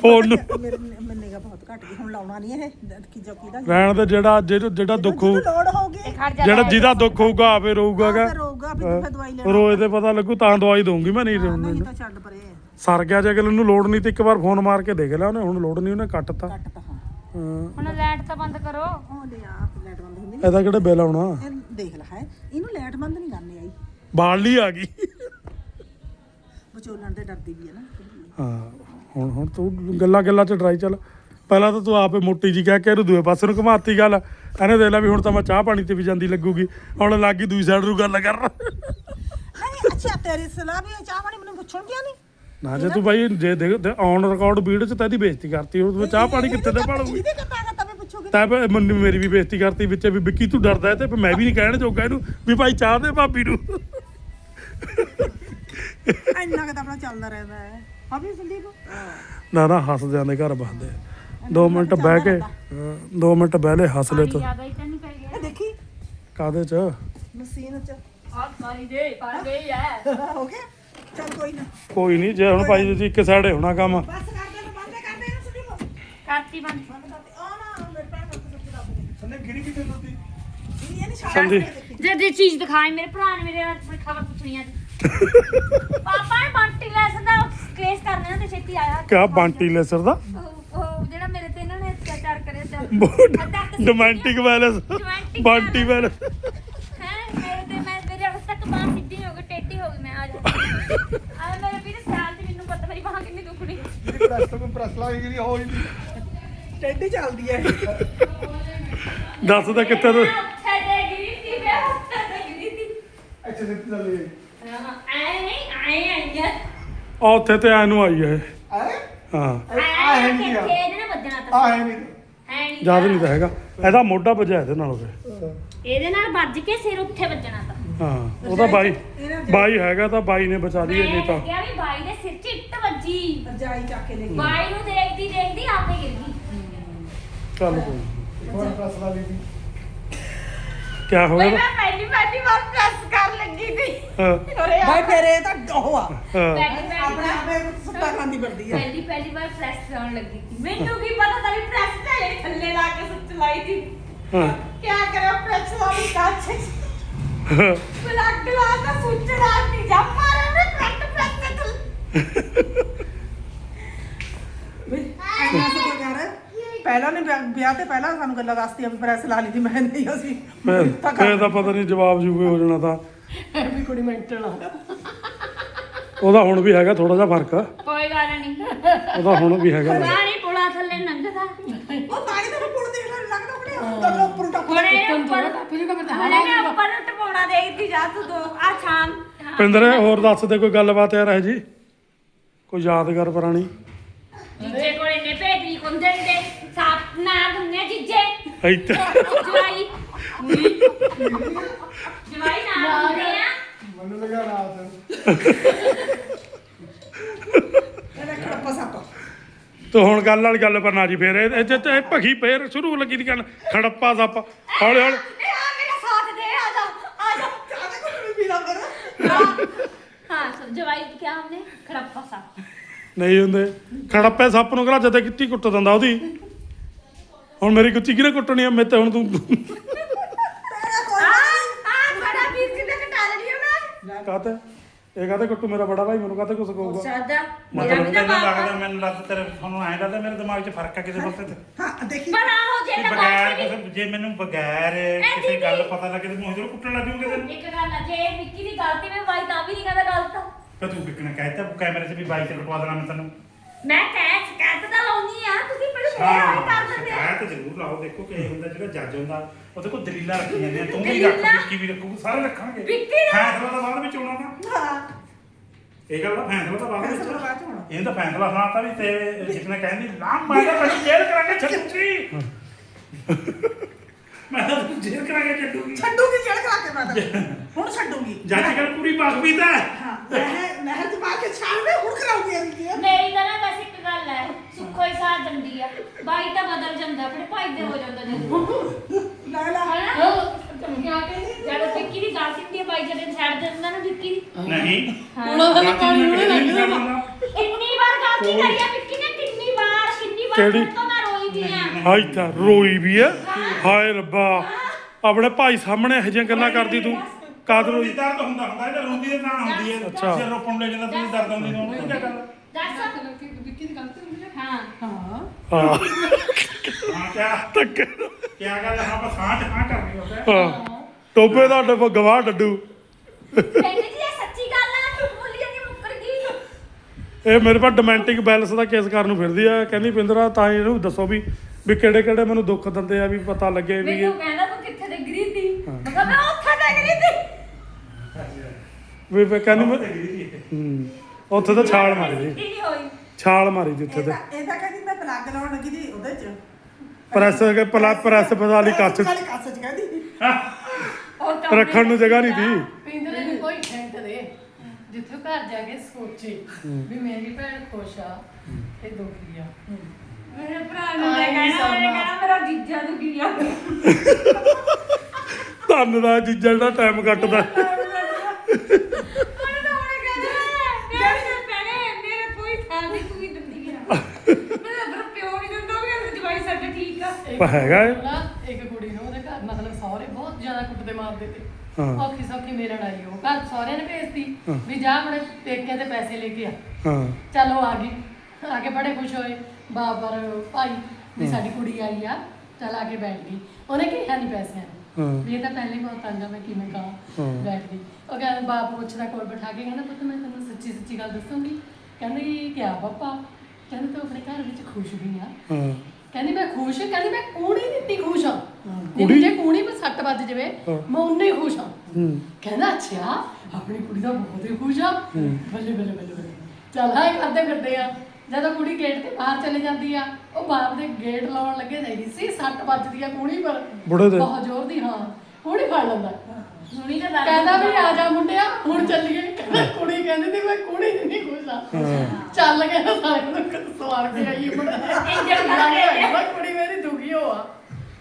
ਫੋਨ ਨੂੰ। ਮੇਰੇ ਮੇਰੇ ਨਿਗਾ ਬਹੁਤ ਘਟ ਗਈ ਹੁਣ ਲਾਉਣਾ ਨਹੀਂ ਇਹ ਕੀ ਜੋ ਕੀਦਾ ਰਹਿਣ ਦੇ ਜਿਹੜਾ ਜਿਹੜਾ ਜਿਹੜਾ ਦੁੱਖ ਹੋਊ ਲੋੜ ਹੋਊਗੀ। ਖੜ ਜਾ ਜਿਹੜਾ ਜਿਹਦਾ ਦੁੱਖ ਹੋਊਗਾ ਆਪੇ ਰੋਊਗਾ ਗਾ ਫਿਰ ਹੋਊਗਾ ਵੀ ਤੂੰ ਫਿਰ ਦਵਾਈ ਲੈਣਾ ਰੋਏ ਤੇ ਪਤਾ ਲੱਗੂ ਤਾਂ ਦਵਾਈ ਦਊਂਗੀ ਮੈਂ ਨਹੀਂ ਨਹੀਂ ਤਾਂ ਛੱਡ ਪਰੇ। ਸਰ ਗਿਆ ਜੇ ਅਗਲੇ ਨੂੰ ਲੋੜ ਨਹੀਂ ਤੇ ਇੱਕ ਵਾਰ ਫੋਨ ਮਾਰ ਕੇ ਦੇਖ ਲਿਆ ਉਹਨੇ ਹੁਣ ਲੋੜ ਨਹੀਂ ਉਹਨੇ ਕੱਟਤਾ। ਕੱਟ ਤਾਂ ਹਾਂ। ਹਾਂ, ਹੁਣ ਲਾਈਟ ਤਾਂ ਬੰਦ ਕਰੋ। ਉਹ ਲੈ ਆ ਲਾਈਟ ਬੰਦ ਹੁੰਦੀ ਇਹਦਾ ਕਿਹੜਾ ਬਿੱਲ ਆਉਣਾ? ਇਹ ਦੇਖ ਲੈ ਹੈ ਇਹਨੂੰ ਲਾਈਟ ਬੰਦ ਨਹੀਂ ਕਰਨੀ ਆਈ। ਬਾਲੀ ਆ ਗਈ। ਵਿਚੋਲਣ ਤੇ ਡਰਦੀ ਵੀ ਹੈ ਨਾ। ਹਾਂ ਹੁਣ ਹੁਣ ਤੂੰ ਗੱਲਾਂ ਗੱਲਾਂ ਚ ਡਰਾਈ ਚੱਲ। ਪਹਿਲਾਂ ਤਾਂ ਤੂੰ ਆਪੇ ਮੋਟੀ ਜੀ ਕਹਿ ਕੇ ਇਹਨੂੰ ਦੂਏ ਪਾਸੇ ਨੂੰ ਘਮਾਤੀ ਗੱਲ। ਇਹਨੇ ਦੇਖ ਲਿਆ ਵੀ ਹੁਣ ਤਾਂ ਮੈਂ ਚਾਹ ਪਾਣੀ ਤੇ ਵੀ ਜਾਂਦੀ ਲੱਗੂਗੀ। ਹੁਣ ਲੱਗ ਗਈ ਦੂਜੀ ਸਾਈਡ ਨੂੰ ਗੱਲ ਕਰ। ਨਹੀਂ ਅੱਛਾ ਤੇਰੀ ਸਲਾਹ ਵੀ ਹੈ, ਚਾਹ ਪਾਣੀ ਮੈਨੂੰ ਪੁੱਛਣ ਗਿਆ ਨਹੀਂ ਨਾ ਜੇ ਤੂੰ ਬਾਈ ਜੇ ਦੇਖ ਔਨ ਰਿਕਾਰਡ ਵੀਡੀਓ ਚ ਤਾਂ ਇਹਦੀ ਬੇਇੱਜ਼ਤੀ ਕਰਤੀ ਹੁਣ ਤੂੰ ਚਾਹ ਪਾਣੀ ਕਿੱਥੇ ਦੇ ਭਾਲੂਗੀ? ਵੀ ਪੁੱਛੋਗੇ? ਤਾਂ ਫਿਰ ਮੈਨੂੰ ਮੇਰੀ ਵੀ ਬੇਇੱਜ਼ਤੀ ਕਰਤੀ ਵਿੱਚ ਵੀ ਵਿੱਕੀ ਤੂੰ ਡਰਦਾ ਹੈ ਤੇ ਫਿਰ ਮੈਂ ਵੀ ਨਹੀਂ ਕਹਿਣ ਜੋਗਾ ਇਹਨੂੰ ਵੀ ਭਾਈ ਚਾਹ ਦੇ ਭਾਬੀ ਨੂੰ। ਇੰਨਾ ਕਿ ਤਾਂ ਆਪਣਾ ਚੱਲਦਾ ਰਹਿੰਦਾ ਹੈ। ਹਾਂ ਵੀ ਸੰਦੀਪ? ਨਾ ਨਾ ਹੱਸ ਜਾਂਦੇ ਘਰ ਬਸਦੇ ਦੋ ਮਿੰਟ ਬਹਿ ਕੇ ਹਾਂ, ਦੋ ਮਿੰਟ ਬਹਿ ਲੈ ਹੱਸ ਲੈ ਤੂੰ। ਜ਼ਿਆਦਾ ਹੀ ਪੈ ਗਿਆ। ਇਹ ਦੇਖੀ। ਕਾਦੇ ਚ? ਮਸ਼ੀਨ ਚ। ਆ ਸਾਰੀ ਦੇ ਪੜ ਗਈ ਐ ਹੋ ਗਿਆ? ਚੱਲ ਕੋਈ ਨਾ। ਕੋਈ ਨਹੀਂ ਜੇ ਹੁਣ ਭਾਈ ਜੀ ਇੱਕ ਸਾਈਡੇ ਹੋਣਾ ਕੰਮ। ਬਸ ਕਰ ਦੇ ਬੰਦ ਕਰ ਦੇ ਇਹਨੂੰ ਸੰਦੀਪ ਕਰਤੀ ਬੰਦ। ਬੰਦ ਕਰ ਦੇ ਆ ਨਾ ਮੇਰੇ ਪੈਰ ਨਾਲ ਸੱਚੀ ਦੱਸ ਦੇ ਸੰਨੇ ਗਿਣੀ ਕਿਤੇ ਹੁੰਦੀ ਇਹ ਨਹੀਂ ਛਾੜ ਸੰਦੀਪ। ਜੇ ਜੇ ਚੀਜ਼ ਦਿਖਾਈ ਮੇਰੇ ਭਰਾ ਨੇ ਮੇਰੇ ਨਾਲ ਖਬਰ ਪੁੱਛਣੀ ਅੱਜ ਪਾਪਾ ਨੇ ਬੰਟੀ ਲੈਸਨ ਦਾ ਕੇਸ ਕਰਨਾ ਨਾ ਤੇ ਛੇਤੀ ਆਇਆ। ਕਿਆ ਬੰਟੀ ਲੈਸਰ ਦਾ? ਉਹ ਉਹ ਜਿਹੜਾ ਮੇਰੇ ਤੇ ਇਹਨਾਂ ਨੇ ਅਤਿਆਚਾਰ ਕਰਿਆ ਤਾਂ ਡੋਮੈਂਟਿਕ ਵਾਇਲੈਂਸ Romantic ਬੰਟੀ ਵਾਇਲੈਂਸ ਹੈ ਮੇਰੇ ਤੇ ਮੈਂ ਮੇਰੇ ਹੱਥ ਤੱਕ ਬਾਹ ਸਿੱਧੀ ਹੋ ਗਈ ਟੇਢੀ ਹੋ ਗਈ ਮੈਂ ਆ ਜਾ ਆ ਮੇਰੇ ਵੀਰ ਸਾਲ ਤੇ ਮੈਨੂੰ ਪਤਾ ਮੇਰੀ ਬਾਹ ਕਿੰਨੀ ਦੁਖਣੀ ਜਿਹੜੀ ਪ੍ਰੈਸ ਤੋਂ ਪ੍ਰੈਸ ਲਾ ਕੇ ਗਈ ਹੋ ਜਾਂਦੀ। ਟੈਡੀ ਚੱਲਦੀ ਹੈ ਦੱਸ ਤਾਂ ਕਿੱਥੇ ਤੋਂ ਦੇ ਗਈ ਸੀ ਮੈਂ ਦੇ ਗਈ ਸੀ। ਅੱਛਾ ਸਿੱਧੀ ਚੱਲੇ ਆਏ ਨਹੀਂ ਆਏ ਆਈਆਂ ਆ ਉੱਥੇ ਤੇ ਐ ਨੂੰ ਆਈ ਹੈ। ਆਏ ਹਾਂ ਆ ਹੈ ਨਹੀਂ ਕਿੱਥੇ ਆ ਇਹਦੇ ਨਾਲ ਵੱਜਣਾ ਤਾਂ। ਆ ਹੈ ਨਹੀਂ। ਹੈ ਨਹੀਂ ਨਹੀਂ ਤਾਂ ਹੈਗਾ। ਇਹਦਾ ਮੋਢਾ ਵੱਜਿਆ ਇਹਦੇ ਨਾਲ ਉਹਦੇ ਇਹਦੇ ਨਾਲ ਵੱਜ ਕੇ ਸਿਰ ਉੱਥੇ ਵੱਜਣਾ ਤਾਂ। ਹਾਂ ਉਹਦਾ ਬਾਈ ਬਾਈ ਹੈਗਾ ਤਾਂ ਬਾਈ ਨੇ ਬਚਾ ਲਈ ਨਹੀਂ ਤਾਂ ਲੱਗਿਆ ਵੀ ਬਾਈ ਦੇ ਵੱਜੀ ਰਜਾਈ ਚੱਕ ਕੇ ਲੈ ਗਈ ਬਾਈ ਨੂੰ ਦੇਖਦੀ ਦੇਖਦੀ ਆਪੇ ਗਿਰ ਗਈ। ਚੱਲ ਕੋਈ ਕੋਈ ਫਸਲਾ ਵੀ ਦੀ ਕੀ ਹੋ ਬਈ ਗਿਆ ਮੈਂ ਪਹਿਲੀ ਪਹਿਲੀ ਵਾਰ ਪ੍ਰੈਸ ਕਰ ਲੱਗੀ ਸੀ। ਹਾਂ। ਉਰੇ ਆ। ਭਾਈ ਫਿਰ ਇਹ ਤਾਂ ਉਹ ਆ। ਹਾਂ। ਪਹਿਲੀ ਆਪਣੇ ਪਹਿਲੀ ਆਪੇ ਸੁੱਤਾ ਖਾਂਦੀ ਫਿਰਦੀ ਆ। ਪਹਿਲੀ ਪਹਿਲੀ ਵਾਰ ਪ੍ਰੈਸ ਕਰਨ ਲੱਗੀ ਸੀ। ਮੈਨੂੰ ਕੀ ਪਤਾ ਤਾਂ ਵੀ ਪ੍ਰੈਸ ਤੇ ਥੱਲੇ ਲਾ ਕੇ ਸੁੱਚ ਲਾਈ ਸੀ। ਹਾਂ। ਕਿਆ ਕਰਾਂ ਪ੍ਰੈਸ ਵਾਲੀ ਕਾਛ ਪਲੱਗ ਲਾ ਕੇ ਸੁੱਚ ਲਾ ਕੇ ਜਾ ਮਾਰੇ ਮੈਂ ਕਰੰਟ ਪ੍ਰੈਸ ਤੇ ਥੱਲੇ। ਸੇ ਕਰ ਪਹਿਲਾਂ ਨੇ ਵਿਆਹ- ਵਿਆਹ ਤੇ ਪਹਿਲਾਂ ਸਾਨੂੰ ਗੱਲਾਂ ਦੱਸਤੀਆਂ ਵੀ ਪ੍ਰੈਸ ਲਾ ਲਈ ਦੀ ਮੈਂ ਨਹੀਂ ਅਸੀਂ ਫਿਰ ਫਿਰ ਤਾਂ ਪਤਾ ਨਹੀਂ ਜਵਾਬ ਜੂਗੇ ਹੋ ਜਾਣਾ ਤਾਂ। ਵੀ ਕੁੜੀ ਮੈਂਟਲ ਆ ਉਹਦਾ ਹੁਣ ਵੀ ਹੈਗਾ ਥੋੜਾ ਜਿਹਾ ਫ਼ਰਕ। ਕੋਈ ਗੱਲ ਨਹੀਂ ਉਹਦਾ ਹੁਣ ਵੀ ਹੈਗਾ ਪਾਣੀ ਪੁਲਾ ਥੱਲੇ ਲੰਘਦਾ। ਉਹ ਪਾਣੀ ਦਾ ਪੁੱਲ ਦੇਖ ਲੈ ਲੱਗਦਾ ਆਪਣੇ ਹੁੰਦਾ ਉੱਪਰ ਟੱਪ ਹੁਣੇ ਤੁਮ ਉੱਪਰ ਤੋਂ ਫਿਰ ਕਮਰ ਤਾਂ ਹੁਣੇ ਨੇ ਉੱਪਰ ਨੂੰ ਟਪਾਉਣਾ ਦੇਖਦੀ ਜਾ ਤੂੰ ਦੋ ਆ ਸ਼ਾਮ ਹਾਂ। ਪਿੰਦਰੇ ਹੋਰ ਦੱਸ ਦੇ ਕੋਈ ਗੱਲਬਾਤ ਯਾਰ ਹੈ ਜੀ ਕੋਈ ਯਾਦਗਾਰ ਪੁਰਾਣੀ ਜੀਜੇ ਕੋਲ ਇੰਨੇ ਭੇਜਰੀ ਕੁੰਦੇ ਦੇ ਸਾਪ ਨਾ ਦੁੰਨੇ ਜੀਜੇ ਇੱਥੇ। ਜਵਾਈ ਜਵਾਈ ਸੱਪ। ਤੋ ਹੁਣ ਗੱਲ ਵਾਲੀ ਗੱਲ ਪਰ ਜੀ ਫੇਰ। ਇਹ ਇੱਥੇ ਤੇ ਭਖੀ ਫੇਰ ਸ਼ੁਰੂ ਲੱਗੀ ਦੀ ਗੱਲ। ਖੜੱਪਾ ਸੱਪ। ਹੌਲੇ ਹੌਲੇ। ਨਹੀਂ ਹੁੰਦੇ। ਖੜੱਪੇ ਸੱਪ ਨੂੰ ਕਿਹੜਾ ਜਦੇ ਕਿੱਤੀ ਕੁੱਟ ਦਿੰਦਾ ਉਹਦੀ। ਹੁਣ ਮੇਰੀ ਗੁੱਚੀ ਕਿਹਨੇ ਕੁੱਟਣੀ ਆ? ਮੇਰੇ ਤੇ ਹੁਣ ਤੂੰ ਤੇਰਾ ਕੋਈ ਆ ਆ ਬੜਾ ਵੀਰ ਜੀ ਦੇ ਕਟਾ ਲਈ ਮੈਂ। ਕਾਹਤੇ? ਇਹ ਕਾਹਤੇ ਕੁੱਟੂ ਮੇਰਾ ਬੜਾ ਭਾਈ? ਮੈਨੂੰ ਕਾਹਤੇ ਕੁਛ ਕਹੂਗਾ? ਸਾਦਾ ਮੇਰਾ ਮਤਲਬ ਵੀ ਤਾਂ ਤੈਨੂੰ ਲੱਗਦਾ ਮੈਨੂੰ ਲੱਗਦਾ ਤੇਰੇ ਤੁਹਾਨੂੰ ਐਂ ਲੱਗਦਾ ਮੇਰੇ ਦਿਮਾਗ 'ਚ ਫ਼ਰਕ ਆ ਕਿਸੇ ਪਾਸੇ ਤੇ। ਹਾਂ ਦੇਖੀ। ਪਰ ਆ ਹੋ ਜੇ ਕਿ ਤਾਂ ਬਗੈਰ ਕਿਸੇ ਜੇ ਮੈਨੂੰ ਬਗੈਰ ਕਿਸੇ ਗੱਲ ਪਤਾ ਲੱਗੇ ਤੇ ਮੂੰਹ ਕੁੱਟਣ ਲੱਗ ਜੂਗੇ ਤੇ ਇੱਕ ਗੱਲ ਆ ਜੇ ਵਿੱਕੀ ਦੀ ਗਲਤੀ ਮੈਂ ਬਾਈ ਤਾਂ ਵੀ ਨਹੀਂ ਕਹਿੰਦਾ ਗਲਤ। ਆ। ਫਿਰ ਤੂੰ ਵਿਕਣਾ ਕਹਿਤਾ ਕੈਮਰੇ 'ਚ ਵੀ ਬਾਈਕ ਤੇ ਲਟਵਾ ਦੇਣਾ ਮੈਂ ਤੈਨੂੰ। ਮੈਂ ਕਹਿ ਸ਼ਿਕਾਇਤ ਤਾਂ ਲਾਉਣੀ ਆ ਤੁਸੀਂ ਮੈਨੂੰ ਫੇਰ ਆਏ ਕਰ ਦਿੰਦੇ ਆ। ਸ਼ਿਕਾਇਤ ਜ਼ਰੂਰ ਲਾਓ ਦੇਖੋ ਕੀ ਹੁੰਦਾ ਜਿਹੜਾ ਜੱਜ ਹੁੰਦਾ ਉਹਦੇ ਕੋਲ ਦਲੀਲਾਂ ਰੱਖੀਆਂ ਜਾਂਦੀਆਂ ਤੂੰ ਵੀ ਰੱਖ ਦਲੀਲਾਂ? ਵਿੱਕੀ ਵੀ ਰੱਖੂ ਸਾਰੇ ਰੱਖਾਂਗੇ। ਵਿੱਕੀ ਦਾ? ਫੈਸਲਾ ਤਾਂ ਬਾਅਦ ਵਿੱਚ ਆਉਣਾ ਨਾ। ਹਾਂ। ਇਹ ਗੱਲ ਦਾ ਫੈਸਲਾ ਤਾਂ ਬਾਅਦ ਵਿੱਚ ਫੈਸਲਾ ਬਾਅਦ 'ਚ ਹੋਣਾ। ਇਹ ਤਾਂ ਫੈਸਲਾ ਸੁਣਾਤਾ ਵੀ ਤੇ ਜਿਸਨੇ ਕਹਿੰਦੀ ਨਾ ਮੈਂ ਤਾਂ ਤੈਨੂੰ ਜੇਲ੍ਹ ਕਰਾਂਗੇ ਛੱਡੂਗੀ। ਮੈਂ ਤਾਂ ਤੈਨੂੰ ਜੇਲ੍ਹ ਕਰਾਂਗੇ ਛੱਡੂਗੀ। ਛੱਡੂਗੀ ਜੜ ਕਰਾ ਕੇ ਮੈਂ ਤਾਂ। ਹੁਣ ਛੱਡੂਗੀ। ਜੱਜ ਕਰ ਪੂਰੀ ਬਾਖਵੀ ਤਾਂ। ਹਾਂ ਨਹਿਰ ਨਹਿਰ ਚ ਪਾ ਕੇ ਛਾੜਵੇ ਹੁਣ ਕਰਾਉਗੀ ਇਹ ਵੀ ਮੇਰੀ ਤਾਂ ਨਾ ਬਸ ਇੱਕ ਗੱਲ ਹੈ ਸੁੱਖੋ ਹੀ ਸਾਥ ਦਿੰਦੀ ਆ। ਬਾਈ ਤਾਂ ਬਦਲ ਜਾਂਦਾ ਆਪਣੇ ਭਾਈ ਦੇ ਹੋ ਜਾਂਦਾ ਜਦੋਂ ਲੈ ਲੈ। ਹਨਾ? ਜਦੋਂ ਵਿੱਕੀ ਦੀ ਗਲਤੀ ਹੁੰਦੀ ਆ ਬਾਈ ਜਦੋਂ ਛੱਡ ਦਿੰਦਾ ਨਾ ਵਿੱਕੀ ਦੀ। ਨਹੀਂ। ਹੁਣ ਉਹਦਾ ਪਾਣੀ ਨੂੰ ਲੱਗਦਾ ਕਿੰਨੀ ਵਾਰ ਗਲਤੀ ਕਰੀ ਆ ਵਿੱਕੀ ਨੇ? ਕਿੰਨੀ ਵਾਰ ਕਿੰਨੀ ਵਾਰ ਕਿਹੜੀ? ਤੋਂ ਮੈਂ ਰੋਈ ਵੀ ਆ। ਹਾਈ ਤਾਂ ਰੋਈ ਵੀ ਐ ਹਾਏ ਰੱਬਾ। ਆਪਣੇ ਭਾਈ ਸਾਹਮਣੇ ਇਹੋ ਜਿਹੀਆਂ ਗੱਲਾਂ ਕਰਦੀ ਤੂੰ। ਕਦ ਰੋਈ ਦਰਦ ਹੁੰਦਾ ਹੁੰਦਾ ਇਹਦਾ ਰੋਂਦੀ ਦੇ ਤਾਂ ਹੁੰਦੀ ਹੈ। ਅੱਛਾ। ਸਿਰ ਰੋਪਣ ਲੈ ਜਾਂਦਾ ਤੁਸੀਂ ਦਰਦ ਹੁੰਦੀ ਨੂੰ ਉਹ ਕੀ ਗੱਲ? ਦੱਸ ਵਿੱਕੀ ਦੀ ਗਲਤੀ ਹੁੰਦੀ ਹੈ। ਹਾਂ। ਹਾਂ। ਹਾਂ। ਹਾਂ ਕਿਆ? ਧੱਕੇ ਕਿਆ ਗੱਲ ਹਾਂ ਬਸ ਹਾਂ ਚ ਹਾਂ ਕਰਨੀ ਹੁੰਦਾ ਹਾਂ। ਟੋਬੇ ਦਾ ਡੱਬ ਗਵਾਹ ਡੱਡੂ। ਕਹਿੰਦੀ ਜੀ ਇਹ ਸੱਚੀ ਗੱਲ ਆ ਝੂਠ ਬੋਲੀ ਜਾਂਦੀ ਮੁੱਕਰ ਗਈ। ਇਹ ਮੇਰੇ ਪਾ ਡੋਮੈਂਟਿਕ ਬੈਲੈਂਸ ਦਾ ਕੇਸ ਕਰਨ ਨੂੰ ਫਿਰਦੀ ਆ। ਕਹਿੰਦੀ ਪਿੰਦਰਾ ਤਾਂ ਇਹਨੂੰ ਦੱਸੋ ਵੀ ਵੀ ਕਿਹੜੇ ਕਿਹੜੇ ਮੈਨੂੰ ਦੁੱਖ ਦਿੰਦੇ ਆ ਵੀ ਪਤਾ ਲੱਗੇ ਵੀ ਮੈਨੂੰ ਇਹ- ਕਹਿੰਦਾ ਤੂੰ ਕਿੱਥੇ ਦੇ ਗਰੀ ਤੀ ਮੈਂ ਕਿਹਾ ਮੈਂ ਉੱਥੇ ਦੇ ਗਰੀ ਤੀ ਵੀ ਫਿਰ ਕਹਿੰਦੀ ਮੈਂ ਹੂੰ। ਉੱਥੇ ਤਾਂ ਛਾਲ ਮਾਰੀ ਜੀ ਸਿੱਧੀ ਨਹੀਂ ਹੋਈ? ਛਾਲ ਮਾਰੀ ਜੀ ਉੱਥੇ ਇਹ ਤੇ ਤਾਂ। ਇਹ ਤਾਂ ਕਹਿੰਦੀ ਮੈਂ ਪਲੱਗ ਲਾਉਣ ਲੱਗੀ ਦੀ ਉਹਦੇ ਚ। ਪ੍ਰੈਸ ਕੇ ਪਲਾ ਪ੍ਰੈਸ ਫਸਾ ਲਈ ਕੱਚ। ਵਾਲੀ ਕੱਚ ਚ ਕਹਿੰਦੀ। ਉਹ ਤਾਂ ਰੱਖਣ ਨੂੰ ਜਗ੍ਹਾ ਨਹੀਂ ਦੀ ਪਿੰਦਰੇ ਨੂੰ ਕੋਈ ਹਿੰਟ ਦੇ। ਜਿੱਥੇ ਘਰ ਜਾ ਕੇ ਸੋਚੇ ਵੀ ਮੇਰੀ ਭੈਣ ਖੁਸ਼ ਆ ਤੇ ਦੁਖੀ ਆ। ਮੇਰੇ ਭਰਾ ਨੂੰ ਨੀ ਕਹਿਣਾ ਉਹਨੇ। ਕਹਿਣਾ ਮੇਰਾ ਜੀਜਾ ਕੀ ਆ। ਧੰਨ ਦਾ ਜੀਜਾ ਜਿਹੜਾ ਟਾਈਮ ਕੱਟਦਾ। ਮੇਰੇ ਮੇਰੇ ਹੀ ਮੇਰੇ ਪਰ ਹੈਗਾ ਇਹ। ਨਾ, ਇੱਕ ਕੁੜੀ ਨੂੰ ਉਹਦੇ ਘਰ ਮਤਲਬ ਸਹੁਰੇ ਬਹੁਤ ਜ਼ਿਆਦਾ ਕੁੱਟਦੇ ਮਾਰਦੇ ਤੇ। ਹਾਂ। ਔਖੀ ਸੌਖੀ ਮੇਰਣ ਆਈ ਉਹ ਘਰ ਸਹੁਰੇ ਨੇ ਭੇਜਤੀ ਵੀ ਜਾ ਆਪਣੇ ਪੇਕਿਆਂ ਤੇ ਪੈਸੇ ਲੈ ਕੇ ਆ। ਹਾਂ। ਚਲੋ ਆ ਗਈ। ਆ ਕੇ ਬੜੇ ਖੁਸ਼ ਹੋਏ। ਬਾਬਰ ਭਾਈ ਵੀ ਸਾਡੀ ਕੁੜੀ ਆਈ ਆ। ਚਲ ਆ ਕੇ ਬੈਠ ਗਈ। ਉਹਨੇ ਕਿਹਾ ਨਹੀਂ ਪੈਸਿਆਂ ਹਾਂ। ਨੂੰ ਵੀ ਇਹ ਤਾਂ ਪਹਿਲੇ ਹੀ ਬਹੁਤ ਤੰਗ ਆ ਮੈਂ ਕਿਵੇਂ ਕਹਾਂ। ਹਾਂ। ਬੈਠ ਗਈ। ਉਹ ਕਹਿੰਦਾ ਬਾਪ ਪੁੱਛਦਾ ਕੋਲ ਬਿਠਾ ਕੇ ਕਹਿੰਦਾ ਪੁੱਤ ਮੈਂ ਤੈਨੂੰ ਸੱਚੀ ਸੱਚੀ ਗੱਲ ਦੱਸੂੰਗੀ। ਕਹਿੰਦੀ ਕਿਆ ਪਾਪਾ? ਕਹਿੰਦਾ ਤੂੰ ਆਪਣੇ ਘਰ ਵਿੱਚ ਖੁਸ਼ ਵੀ ਆ। ਹਾਂ। ਕਹਿੰਦੀ ਮੈਂ ਖੁਸ਼ ਕਹਿੰਦੀ ਮੈਂ ਕੂਣੀ ਦਿੱਤੀ ਖੁਸ਼ ਹਾਂ? ਕੁੜੀ? ਜੇ ਕੂਣੀ ਪਰ ਸੱਟ ਵੱਜ ਜਾਵੇ ਹਾਂ। ਮੈਂ ਉਨੇ ਹੀ ਖੁਸ਼ ਹਾਂ। ਹੂੰ। ਕਹਿੰਦਾ ਅੱਛਾ ਆਪਣੀ ਕੁੜੀ ਦਾ ਬਹੁਤ ਹੀ ਖੁਸ਼ ਆ ਬੱਲੇ ਬੱਲੇ ਬੱਲੇ ਬੱਲੇ। ਚੱਲ ਹਾਂ ਇਹ ਕਰਦੇ ਫਿਰਦੇ ਆ। ਜਦੋਂ ਕੁੜੀ ਗੇਟ ਤੇ ਬਾਹਰ ਚਲੇ ਜਾਂਦੀ ਆ ਉਹ ਬਾਪ ਦੇ ਗੇਟ ਲਾਉਣ ਲੱਗੇ ਨਹੀਂ ਸੀ ਸੱਟ ਵੱਜਦੀ ਆ ਕੂਣੀ ਪਰ। ਬੁੜੇ ਦੇ। ਬਹੁਤ ਜ਼ੋਰ ਦੀ ਹਾਂ। ਕੂਣੀ ਫੜ ਲੈਂਦਾ। ਸੁਣੀ ਤਾਂ ਦੱਸ ਕਹਿੰਦਾ ਵੀ ਆ ਜਾ ਮੁੰਡਿਆ ਹੁਣ ਚੱਲੀਏ। ਕਹਿੰਦਾ ਕੁੜੀ ਕਹਿੰਦੀ ਸੀ ਮੈਂ ਕੁੜੀ ਨਹੀਂ ਖੁਸ਼ ਆ। ਚੱਲ ਗਿਆ ਸਾਰੇ ਨੂੰ ਸਵਾਰ ਕੇ ਆਈ ਬੜਾ ਇੰਜਣ ਕਰਕੇ ਮੈਂ ਕੁੜੀ ਮੇਰੀ ਦੁਖੀ ਹੋਆ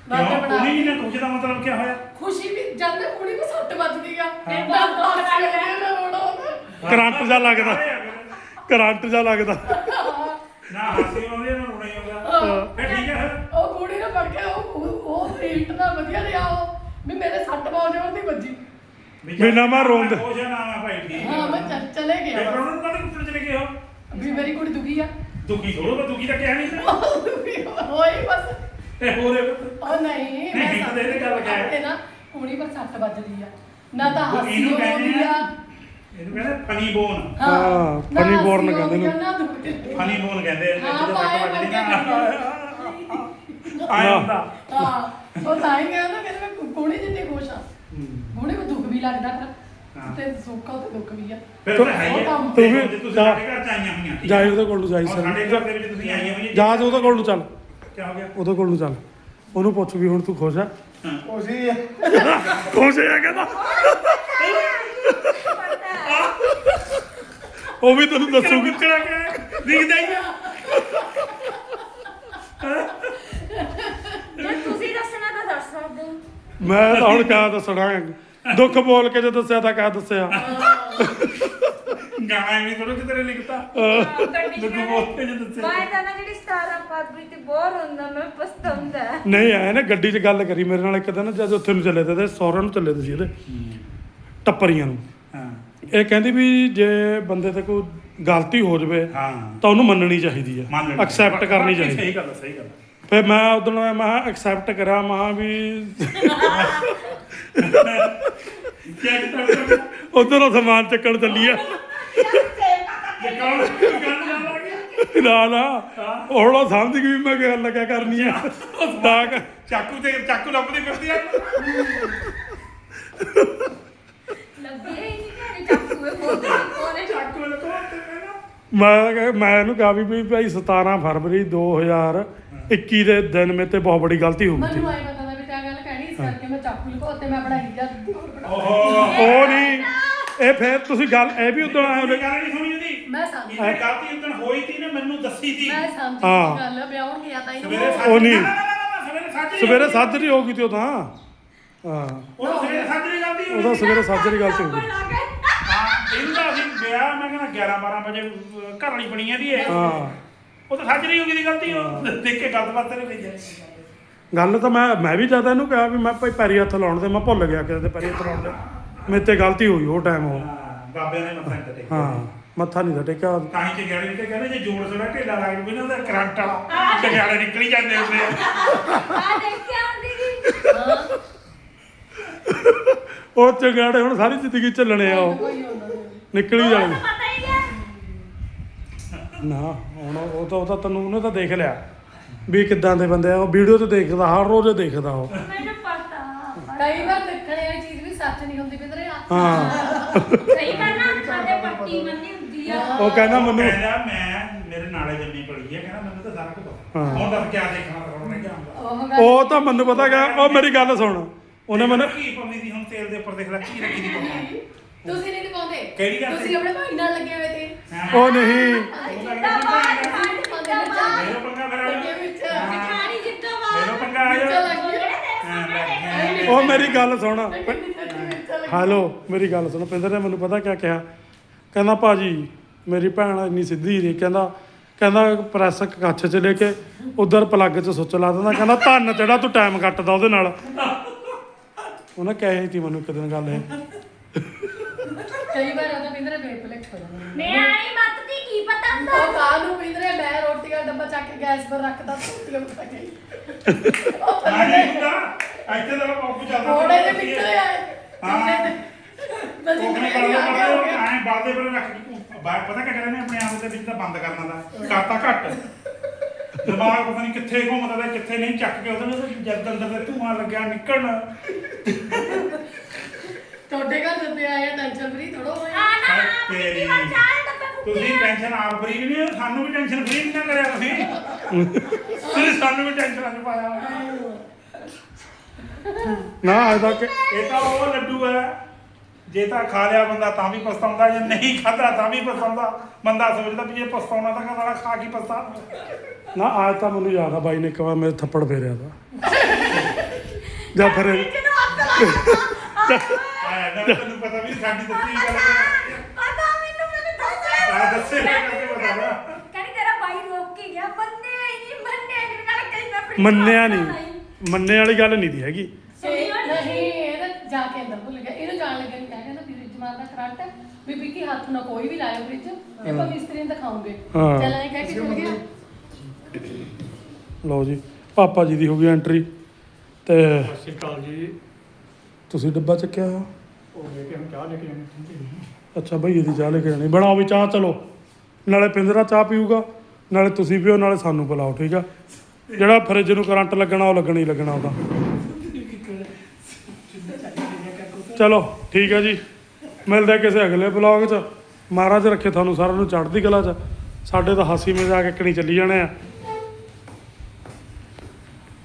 ਦਾਦੇ ਕਿਉਂ? ਬਣਾ ਕੁੜੀ ਨੇ ਕੁਝ ਦਾ ਮਤਲਬ ਕੀ ਹੋਇਆ? ਖੁਸ਼ੀ ਵੀ ਜਾਂਦੇ ਕੁੜੀ ਨੂੰ ਸੱਟ ਵੱਜਦੀ ਆ ਫਿਰ ਮੈਂ ਬਾਪ ਬਾਹਰ ਬਾਹਰ ਆ ਗਿਆ ਨਾ ਰੋਣਾ ਉਹਦਾ। ਕਰੰਟ ਜਾ ਲੱਗਦਾ। ਕਰੰਟ ਜਾ ਲੱਗਦਾ। ਨਾ ਹਾਸੀ ਆਉਂਦੀ ਨਾ ਰੋਣਾ ਹੀ ਆਉਂਦਾ। ਫਿਰ ਠੀਕ ਹੈ ਉਹ ਕੁੜੀ ਨੂੰ ਫੜ ਕੇ ਉਹ ਉਹ- ਹੀਟ ਦਾ ਵਧੀਆ ਰਿਹਾ ਵੀ ਮੇਰੇ ਸੱਟ ਬਹੁਤ ਜ਼ੋਰ ਦੀ ਵੱਜੀ। ਵੀ ਨਾ ਮੈਂ ਰੋਂਦ- ਹੋ ਜਾ ਨਾ ਮੈਂ ਭਾਈ ਠੀਕ ਹਾਂ ਮੈਂ ਚੱਲ- ਚਲੇ ਇਹ ਗਿਆ ਪਰ ਉਹਨੂੰ ਕਦੇ ਕੁੱਟਣ ਚਲੇ ਗਏ ਹੋ ਵੀ ਮੇਰੀ ਕੁੜੀ ਦੁਖੀ ਆ। ਦੁਖੀ ਥੋੜੋ ਮੈਂ ਦੁਖੀ ਤਾਂ ਕਿਹਾ ਨਹੀਂ ਸੀ। ਹੋਈ ਬਸ। ਇਹ ਹੋਰੇ ਉਹ ਨਹੀਂ ਨਹੀਂ, ਇੱਕ ਦਿਨ ਦੀ ਗੱਲ ਕਹਿ। ਆਪਣੇ ਨਾ ਕੁੜੀ ਪਰ ਸੱਟ ਵੱਜਦੀ ਆ। ਨਾ ਤਾਂ ਉਹ ਹਾਸੀ ਇਹਨੂੰ ਕਹਿੰਦੇ ਆਉਂਦੀ ਆ ਆ। ਇਹਨੂੰ ਕਹਿੰਦੇ ਫਨੀ ਬੋਨ ਹਾਂ, ਨਾ funny ਹਾਸੀ bone ਕਹਿੰਦੇ ਆਉਂਦੀ ਆ, ਨੇ। ਨਾ ਦੁੱਖ। ਫਨੀ ਬੋਨ ਕਹਿੰਦੇ ਆ, ਹਾਂ, ਜਿਹਦੇ ਤੱਕ ਪਾਏ ਵੱਜਦੀ ਵਰਗੇ ਨਾ ਆਇਆ ਹੁੰਦਾ ਹਾਂ। ਉਹ ਤਾਂ ਹੀ ਕਹਿੰਦਾ ਕਿ ਮੈਂ ਕੁੜੀ ਜਿੰਨੀ ਖੁਸ਼ ਆ। ਕੁੜੀ ਨੂੰ ਦੁੱਖ ਵੀ ਲੱਗਦਾ। ਫਿਰ। ਤੇ ਸੁੱਖ ਆ ਤੇ ਦੁੱਖ ਵੀ ਆ। ਫਿਰ ਉਹ ਹੈ ਹੀ ਆ। ਤੂੰ ਵੀ- ਤੁਸੀਂ ਸਾਡੇ ਘਰ ਚ ਆਈਆਂ ਹੋਈਆਂ ਠੀਕ ਆ? ਉਹਦੇ ਕੋਲ ਨੂੰ ਜਾਈ ਔਰ ਸਾਡੇ ਘਰ ਦੇ ਵਿੱਚ ਤੁਸੀਂ ਆਈਆਂ ਹੋਈਆਂ ਜਾ ਉਹਦੇ ਕੋਲ ਨੂੰ ਚੱਲ। ਕੀ ਹੋ ਗਿਆ? ਉਹਦੇ ਕੋਲ ਨੂੰ ਚੱਲ। ਉਹਨੂੰ ਪੁੱਛ ਵੀ ਹੁਣ ਤੂੰ ਖੁਸ਼ ਆ। ਉਸੇ ਖੁਸ਼ ਹੈ ਕਹਿੰਦਾ। ਉਹ ਵੀ ਤੈਨੂੰ ਦੱਸੂਗੀ। ਕਿਹੜਾ ਕਿ ਦਿਖਦਾ ਹੀ ਆ ਜੇ ਤੁਸੀਂ ਦੱਸਣਾ ਤਾਂ ਦੱਸ ਸਕਦੇ ਹੋ ਮੈਂ ਤਾਂ ਹੁਣ ਕਿਆ ਦੱਸਣਾ? ਦੁੱਖ ਬੋਲ ਕੇ ਜੇ ਦੱਸਿਆ ਤਾਂ ਕਿਆ ਦੱਸਿਆ? ਗਾਣਾ ਵੀ ਥੋੜਾ ਕਿਤੇ? ਲਿਖਤਾ ਕੰਡੀਸ਼ਨ ਦੁੱਖ ਬੋਲ ਕੇ ਜੇ ਦੱਸਿਆ। ਮੈਂ ਤਾਂ ਨਾ ਜਿਹੜੀ 17 ਫਰਵਰੀ ਤੇ ਬੋਰ ਹੁੰਦਾ ਮੈਂ ਪਛਤਾਉਂਦਾ ਨਹੀਂ ਆਇਆ ਨਾ ਗੱਡੀ 'ਚ ਗੱਲ ਕਰੀ ਮੇਰੇ ਨਾਲ ਇੱਕ ਦਿਨ ਜਦ ਉੱਥੇ ਨੂੰ ਚੱਲੇ ਤੇ ਸੌਰਨ ਨੂੰ ਚੱਲੇ ਤੇ ਸੀ ਇਹਦੇ ਟੱਪਰੀਆਂ ਨੂੰ। ਹਾਂ। ਇਹ ਕਹਿੰਦੀ ਵੀ ਜੇ ਬੰਦੇ ਤੇ ਕੋਈ ਗਲਤੀ ਹੋ ਜਾਵੇ ਹਾਂ। ਤਾਂ ਉਹਨੂੰ ਮੰਨਣੀ ਚਾਹੀਦੀ ਹੈ। ਐਕਸੈਪਟ ਕਰਨੀ ਚਾਹੀਦੀ ਸਹੀ ਗੱਲ ਸਹੀ ਗੱਲ ਫਿਰ ਮੈਂ ਉਦੋਂ ਮੈਂ ਐਕਸੈਪਟ ਕਰਾਂ ਮਹਾ ਵੀ ਉਧਰੋਂ ਸਮਾਨ ਚੱਕਣ ਚੱਲੀ ਆ। ਨਾ ਨਾ ਉਹ ਹੁਣ ਉਹ ਸਮਝ ਗਈ ਵੀ ਮੈਂ ਗੱਲ ਕਿਆ ਕਰਨੀ ਆ। ਤਾਂ ਕਰ- ਚਾਕੂ ਤੇ ਚਾਕੂ ਲੱਭਦੀ ਫਿਰਦੀ ਆ। ਲੱਭਿਆ ਹੀ ਨਹੀਂ ਘਰੇ ਚਾਕੂ ਇਹ ਬਹੁਤ ਕੋਨੇ ਚਾਕੂ ਲਕੋ ਤੇ ਕਹਿੰਦਾ ਮੈਂ ਮੈਂ ਇਹਨੂੰ ਕਿਹਾ ਵੀ ਵੀ ਭਾਈ 17 ਫਰਵਰੀ 2021 ਦੇ ਦਿਨ ਮੇ ਤੇ ਬਹੁਤ ਬੜੀ ਗਲਤੀ ਹੋ ਗਈ ਮੈਨੂੰ ਆਈ ਪਤਾ ਨਾ ਵੀ ਤਾਂ ਗੱਲ ਕਹਿਣੀ ਇਸ ਕਰਕੇ ਮੈਂ ਚਾਕੂ ਲਕੋ ਤੇ ਮੈਂ ਬੜਾ ਹੀਜਾ ਦੂਰ ਬਣਾ ਓਹੋ। ਉਹ ਨਹੀਂ ਇਹ ਫਿਰ ਤੁਸੀਂ ਗੱਲ ਇਹ ਵੀ ਉਦੋਂ ਆਏ ਉਹਨੇ ਗੱਲ ਨਹੀਂ ਸੁਣੀ ਉਹਦੀ। ਮੈਂ ਸਮਝ ਇਹ ਗਲਤੀ ਉਦੋਂ ਹੋਈ ਤੀ ਨਾ ਮੈਨੂੰ ਦੱਸੀ ਤੀ ਮੈਂ ਸਮਝ ਹਾਂ। ਗੱਲ ਵਿਆਹਣ ਗਿਆ ਤਾਂ ਸਵੇਰੇ ਇਹਨੂੰ ਸੱਜ ਉਹ ਨਹੀਂ। ਸਵੇਰੇ ਸੱਜ ਸਵੇਰੇ ਸਾਜਰੀ ਹੋ ਗਈ ਤੇ ਉਹ ਤਾਂ। ਹਾਂ। ਉਹ ਸਵੇਰੇ ਸੱਜਰੀ ਗਲਤੀ ਹੋਈ ਉਹਦਾ ਸੀ। ਸਵੇਰੇ ਸਾਜਰੀ ਗਲਤੀ ਹੋ ਗਈ। ਹਾਂ ਇਹਨੂੰ ਤਾਂ ਅਸੀਂ ਵਿਆਹ ਮੈਂ ਕਹਿੰਦਾ 11 12 ਵਜੇ ਅਹ, ਘਰ ਵਾਲੀ ਬਣੀ ਇਹਦੀ ਇਹ। ਹਾਂ। ਉਹ ਤਾਂ ਸੱਜਰੀ ਹੋ ਗਈ ਦੀ ਗਲਤੀ ਉਹ ਦੇਖ ਕੇ ਗਲਤ ਬਾਤ ਨਹੀਂ ਲਈ ਗੱਲ ਤਾਂ ਮੈਂ ਮੈਂ ਵੀ ਜ਼ਿਆਦਾ ਇਹਨੂੰ ਕਿਹਾ ਵੀ ਮੈਂ ਭਾਈ ਪੈਰੀ ਹੱਥ ਲਾਉਣ ਤੇ ਮੈਂ ਭੁੱਲ ਗਿਆ ਕਿਸੇ ਦੇ ਪੈਰੀ ਹੱਥ ਲਾਉਣ ਦੇ। ਮੇਰੇ ਤੇ ਗਲਤੀ ਹੋਈ ਉਹ ਟਾਈਮ ਉਹ। ਹਾਂ ਬਾਬਿਆਂ ਨੇ ਮੱਥਾ ਨਹੀਂ ਟੇਕਿਆ। ਹਾਂ ਮੱਥਾ ਨਹੀਂ ਟੇਕਿਆ। ਤਾਂ ਹੀ ਕਹਿੰਦੇ ਜੇ ਜੋੜ ਸੜਾ ਢੇਲਾ ਲੱਗ ਜਵੇ ਨਾ ਉਹਦਾ ਕਰੰਟ ਵਾਲਾ ਚਗਿਆੜੇ ਨਿਕਲੀ ਜਾਂਦੇ ਹੁੰਦੇ ਆ। ਆ ਦੇਖ ਕੇ ਆਉਂਦੀ ਸੀ ਉਹ ਚੰਗਾੜੇ ਹੁਣ ਸਾਰੀ ਜ਼ਿੰਦਗੀ ਚੱਲਣੇ ਆ ਉਹ। ਨਹੀਂ ਨਿਕਲ ਹੀ ਜਾਣੇ ਪਤਾ ਹੀ ਹੈ ਨਾ। ਹੁਣ ਉਹ ਤਾਂ ਉਹ ਤਾਂ ਤੈਨੂੰ ਉਹਨੇ ਤਾਂ ਦੇਖ ਲਿਆ ਵੀ ਕਿੱਦਾਂ ਦੇ ਬੰਦੇ ਆ। ਉਹ ਵੀਡੀਓ ਤੇ ਦੇਖਦਾ ਹਰ ਰੋਜ਼ ਦੇਖਦਾ ਉਹ। ਮੈਨੂੰ ਪਤਾ। ਕਈ ਵਾਰ ਦੇਖਣੇ ਵਾਲੀ ਚੀਜ਼ ਵੀ ਸੱਚ ਨਹੀਂ ਹੁੰਦੀ ਬਿੰਦਰੇ ਆ ਹਾਂ। ਸਹੀ ਕਰਨਾ ਸਾਡੇ ਪੱਟੀ ਮੰਨੀ ਹੁੰਦੀ ਆ। ਉਹ ਕਹਿੰਦਾ ਮੈਨੂੰ ਕਹਿੰਦਾ ਮੈਂ ਮੇਰੇ ਨਾਲੇ ਜੰਮੀ ਪੜੀ ਹੈ ਕਹਿੰਦਾ ਮੈਨੂੰ ਤਾਂ ਸਾਰਾ ਕੁਝ ਪਤਾ। ਹਾਂ। ਹੁਣ ਦੱਸ ਕਿਆ ਦੇਖਣਾ ਕਰੋਨੇ ਕਿਆ ਹੁੰਦਾ? ਉਹ ਗੱਲ ਉਹ ਤਾਂ ਮੈਨੂੰ ਪਤਾ ਗਿਆ ਉਹ ਮੇਰੀ ਗੱਲ ਸੁਣ। ਉਹਨੇ ਮੈਨੂੰ ਕੀ ਪੰਮੀ ਦੀ ਹੁਣ ਤੇਲ ਦੇ ਉੱਪਰ ਦੇਖ ਲੈ ਕੀ ਰੱਖੀ ਦੀ ਪੰਮੀ ਤੁਸੀਂ ਨਹੀਂ ਕਿਹੜੀ ਗੱਲ ਤੁਸੀਂ ਆਪਣੇ ਭਾਈ ਨਾਲ ਲੱਗੇ ਹੋਏ ਤੇ। ਉਹ ਨਹੀਂ। ਮੇਰਾ ਪੰਗਾ ਫਿਰ ਪੰਗਾ ਗਿਆ। ਉਹ ਮੇਰੀ ਗੱਲ ਸੁਣ। ਹੈਲੋ ਮੇਰੀ ਗੱਲ ਸੁਣ। ਪਿੰਦਰ ਨੇ ਮੈਨੂੰ ਪਤਾ ਕਿਆ ਕਿਹਾ? ਕਹਿੰਦਾ ਭਾਜੀ ਮੇਰੀ ਭੈਣ ਇੰਨੀ ਸਿੱਧੀ ਨਹੀਂ। ਕਹਿੰਦਾ ਕਹਿੰਦਾ ਪ੍ਰੈਸ ਕੱਛ ਚ ਲੈ ਕੇ ਉਧਰ ਪਲੱਗ ਚ ਸੁੱਚ ਲਾ ਦਿੰਦਾ। ਕਹਿੰਦਾ ਧੰਨ ਜਿਹੜਾ ਤੂੰ ਟਾਈਮ ਕੱਟਦਾ ਉਹਦੇ ਨਾਲ। ਉਹਨੇ ਕਹੀ ਸੀ ਮੈਨੂੰ ਇੱਕ ਦਿਨ ਗੱਲ ਇਹ। ਕਈ ਵਾਰ ਉਹਦਾ ਬਿੰਦਰੇ ਬੇਪਲੇਟ ਹੋ ਜਾਂਦਾ ਨਿਆਣੀ ਮੱਤ ਦੀ ਕੀ ਪਤਾ ਹੁੰਦਾ? ਉਹ ਕਾਹ ਨੂੰ? ਬਿੰਦਰੇ ਮੈਂ ਰੋਟੀ ਦਾ ਡੱਬਾ ਚੱਕ ਕੇ ਗੈਸ ਪਰ ਰੱਖਦਾ ਰੋਟੀਆਂ ਕੇ ਉਹ ਹਾਂ ਨਹੀਂ ਹੁੰਦਾ? ਇੱਥੇ ਤਾਂ ਪੰਪ ਚੱਲਦਾ ਥੋੜੇ ਦੇ ਬਿੰਦਰੇ ਆਏ ਹਾਂ। ਬਸ ਕੋਕਨੇ ਇੰਨੇ ਕਰ ਆ ਗਿਆ ਹੋ ਗਿਆ। ਐ ਬਾਦੇ ਪਰ ਰੱਖ ਕੇ ਬਾਹਰ ਪਤਾ ਕਿਆ ਕਹਿੰਦੇ ਨੇ? ਆਪਣੇ ਆਪ ਦੇ ਵਿੱਚ ਤਾਂ ਬੰਦ ਕਰਨਾ ਦਾ। ਕਰਤਾ ਘੱਟ। ਦਿਮਾਗ ਪਤਾ ਨਹੀਂ ਕਿੱਥੇ ਘੁੰਮਦਾ ਤੇ ਕਿੱਥੇ ਨਹੀਂ ਚੱਕ ਕੇ ਉਹਦੇ ਨਾਲ ਜਦ ਅੰਦਰ ਤੇ ਧੂਆਂ ਲੱਗਿਆ ਨਿਕਲਣ। ਤੁਹਾਡੇ ਘਰ ਜਦ ਆਏ ਟੈਨਸ਼ਨ ਫਰੀ ਥੋੜੋ ਹੋਏ ਤੇਰੀ। ਤੁਸੀਂ ਟੈਨਸ਼ਨ ਆਪ ਫਰੀ ਵੀ ਨਹੀਂ ਸਾਨੂੰ ਵੀ ਟੈਨਸ਼ਨ ਫਰੀ ਨਹੀਂ ਨਾ ਕਰਿਆ ਤੁਸੀਂ। ਤੁਸੀਂ ਸਾਨੂੰ ਵੀ ਟੈਨਸ਼ਨ ਚ ਪਾਇਆ ਨਾ ਅਜੇ ਤੱਕ ਇਹ ਤਾਂ ਉਹ ਲੱਡੂ ਹੈ। ਜੇ ਤਾਂ ਖਾ ਲਿਆ ਬੰਦਾ ਤਾਂ ਵੀ ਪਛਤਾਉਂਦਾ ਜੇ ਨਹੀਂ ਖਾਧਾ ਤਾਂ ਵੀ ਪਛਤਾਉਂਦਾ। ਬੰਦਾ ਸੋਚਦਾ ਵੀ ਜੇ ਪਛਤਾਉਣਾ ਤਾਂ ਕਹਦਾ ਖਾ ਕੀ ਪਛਤਾ। ਨਾ ਅੱਜ ਤਾਂ ਮੈਨੂੰ ਯਾਦ ਆ ਬਾਈ ਨੇ ਇੱਕ ਵਾਰ ਮੇਰੇ ਥੱਪੜ ਫੇਰਿਆ ਤਾ। ਜਾਂ ਫਿਰ ਕਿਨੂੰ ਹੱਥ ਲਾ ਆਇਆ ਨਾ ਤੈਨੂੰ ਪਤਾ ਵੀ ਸਾਡੀ ਦੱਸੀ ਗੱਲ ਪਤਾ ਮੈਨੂੰ ਮੈਨੂੰ ਦੱਸ ਆ ਦੱਸੇ ਕਰਕੇ ਪਤਾ ਨਾ। ਕਹਿੰਦੀ ਤੇਰਾ ਬਾਈ ਰੋਕ ਕੇ ਗਿਆ। ਹੀ ਨਹੀਂ ਮੰਨਿਆ ਨਹੀਂ। ਨਾਲ ਕਈ ਮੈਂ ਆਪਣੀ ਮੰਨਿਆ ਨਹੀਂ। ਮੰਨਣੇ ਵਾਲੀ ਗੱਲ ਨਹੀਂ ਦੀ ਹੈਗੀ। ਇਹ ਨਹੀਂ ਇਹ ਤਾਂ ਜਾ ਕੇ ਅੰਦਰ ਭੁੱਲ ਗਿਆ। ਇਹਨੂੰ ਜਾਣ ਲੱਗੇ ਨੂੰ ਕਹਿੰਦਾ ਵੀ ਫ੍ਰਿਜ ਮਾਰਦਾ ਕਰੰਟ ਵੀ ਵਿੱਕੀ ਹੱਥ ਨਾ ਕੋਈ ਵੀ ਲਾਇਓ ਫ੍ਰਿਜ ਇਹ ਆਪਾਂ ਮਿਸਤਰੀ ਨੂੰ ਦਿਖਾਉਂਗੇ। ਹਾਂ। ਚੱਲ ਐਂ ਕਹਿ ਕੇ ਚਲ ਗਿਆ। ਲਓ ਜੀ ਪਾਪਾ ਜੀ ਦੀ ਹੋ ਗਈ ਐਂਟਰੀ ਤੇ ਸਤਿ ਸ਼੍ਰੀ ਅਕਾਲ ਜੀ। ਤੁਸੀਂ ਡੱਬਾ ਚੱਕਿਆ ਹੋਇਆ? ਉਹ ਲੈ ਕੇ ਹੁਣ ਚਾਹ ਲੈ ਕੇ ਆਏ ਅੱਛਾ ਭਈਏ ਦੀ ਚਾਹ ਲੈ ਕੇ ਜਾਣੀ ਬਣਾਓ ਵੀ ਚਾਹ, ਚਲੋ। ਨਾਲੇ ਪਿੰਦਰਾ ਚਾਹ ਪੀਊਗਾ, ਨਾਲੇ ਤੁਸੀਂ ਪੀਓ, ਨਾਲੇ ਸਾਨੂੰ ਪਿਲਾਓ ਠੀਕ ਆ? ਜਿਹੜਾ ਫਰਿੱਜ ਨੂੰ ਕਰੰਟ ਲੱਗਣਾ, ਉਹ ਲੱਗਣਾ ਹੀ ਲੱਗਣਾ ਉਹਦਾ। ਚਲੋ, ਠੀਕ ਆ ਜੀ। ਮਿਲਦੇ ਕਿਸੇ ਅਗਲੇ ਬਲੌਗ 'ਚ। ਮਹਾਰਾਜ ਰੱਖੇ ਤੁਹਾਨੂੰ ਸਾਰਿਆਂ ਨੂੰ ਚੜ੍ਹਦੀ ਕਲਾ 'ਚ। ਸਾਡੇ ਤਾਂ ਹਾਸੀ ਮਜ਼ਾਕ ਨਹੀਂ ਚੱਲੀ ਜਾਣੇ ਆ।